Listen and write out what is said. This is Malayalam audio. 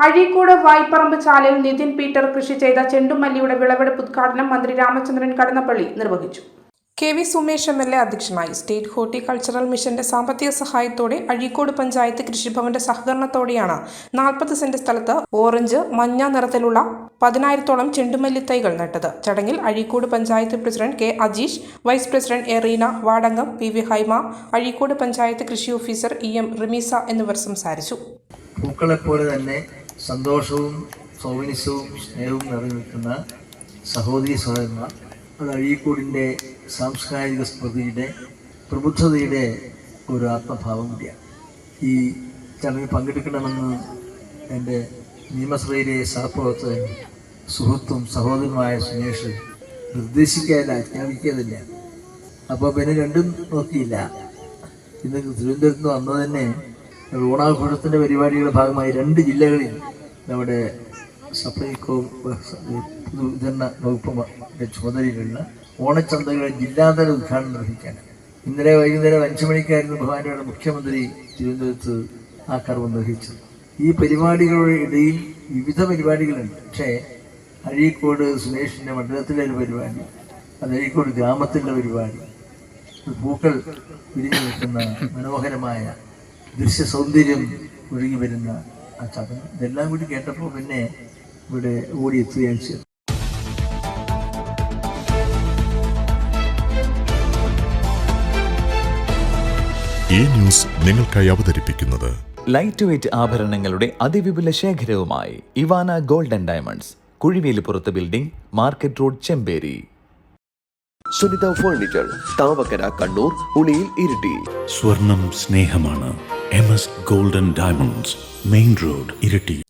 അഴീക്കോട് വായ്പറമ്പ് ചാലിൽ നിതിൻ പീറ്റർ കൃഷി ചെയ്ത ചെണ്ടുമല്ലിയുടെ വിളവെടുപ്പ് ഉദ്ഘാടനം മന്ത്രി രാമചന്ദ്രൻ കടന്നപ്പള്ളി നിർവഹിച്ചു. K V Sumesh M L A അധ്യക്ഷനായി സ്റ്റേറ്റ് ഹോർട്ടിക്കൾച്ചറൽ മിഷന്റെ സാമ്പത്തിക സഹായത്തോടെ അഴീക്കോട് പഞ്ചായത്ത് കൃഷിഭവന്റെ സഹകരണത്തോടെയാണ് നാൽപ്പത് സെന്റ് സ്ഥലത്ത് ഓറഞ്ച് മഞ്ഞ നിറത്തിലുള്ള പതിനായിരത്തോളം ചെണ്ടുമല്ലി തൈകൾ നട്ടത്. ചടങ്ങിൽ Azhikode panchayat president K Ajeesh vice president Erina Vadangam P V Haima Azhikode panchayat കൃഷി ഓഫീസർ ഇ എം റിമീസ എന്നിവർ സംസാരിച്ചു. പൂക്കളെപ്പോലെ തന്നെ സന്തോഷവും സൗമനസ്യവും സ്നേഹവും നിറഞ്ഞു നിൽക്കുന്ന സഹോദരി സഹോദരന്മാർ അത് അഴീക്കോടിന്റെ സാംസ്കാരിക സ്മൃതിയുടെ പ്രബുദ്ധതയുടെ ഒരു ആത്മഭാവം കൂടിയാണ്. ഈ ചടങ്ങിൽ പങ്കെടുക്കണമെന്ന് എന്റെ നിയമസഭയിലെ സഹപ്രവർത്തകൻ സുഹൃത്തും സഹോദരനുമായ സുനേഷ് നിർദ്ദേശിക്കാതില്ല ആജ്ഞാപിക്കാതില്ല അപ്പോൾ പിന്നെ രണ്ടും നോക്കിയില്ല. ഇന്ന് തിരുവനന്തപുരത്ത് വന്നത് തന്നെ ഓണാഘോഷത്തിന്റെ പരിപാടികളുടെ ഭാഗമായി രണ്ട് ജില്ലകളിൽ നമ്മുടെ സപ്ലൈകോ പൊതുവിതരണ വകുപ്പിന്റെ ചുമതലയിലുള്ള ഓണച്ചന്തകളുടെ ജില്ലാതല ഉദ്ഘാടനം നിർവഹിക്കാൻ. ഇന്നലെ വൈകുന്നേരം അഞ്ചു മണിക്കായിരുന്നു ഭവാനിയുടെ മുഖ്യമന്ത്രി തിരുവനന്തപുരത്ത് ആ കർമ്മം നിർവഹിച്ചത്. ഈ പരിപാടികളുടെ ഇടയിൽ വിവിധ പരിപാടികളുണ്ട്. പക്ഷേ അഴീക്കോട് സുരേഷിന്റെ മണ്ഡലത്തിലെ ഒരു പരിപാടി അത് അഴീക്കോട് ഗ്രാമത്തിന്റെ പരിപാടി പൂക്കൾ വിരിഞ്ഞു നിൽക്കുന്ന മനോഹരമായ ദൃശ്യ സൗന്ദര്യം ഒഴുകി വരുന്ന ആ ചടങ്ങ്. ഇതെല്ലാം കൂടി കേട്ടപ്പോൾ പിന്നെ ഇവിടെ ഓടിയെത്തുകയാണ് ചെയ്തു ഈ ന്യൂസ് നിങ്ങൾക്കായി അവതരിപ്പിക്കുന്നത് ലൈറ്റ് വെയ്റ്റ് ആഭരണങ്ങളുടെ അതിവിപുല ശേഖരവുമായി Ivana golden diamonds Kuzhivelippurath building market road Chemperi Sunitha furniture Thavakkara Kannur Uliyil Iritty. സ്വർണം സ്നേഹമാണ്. M S golden diamonds main road Iritty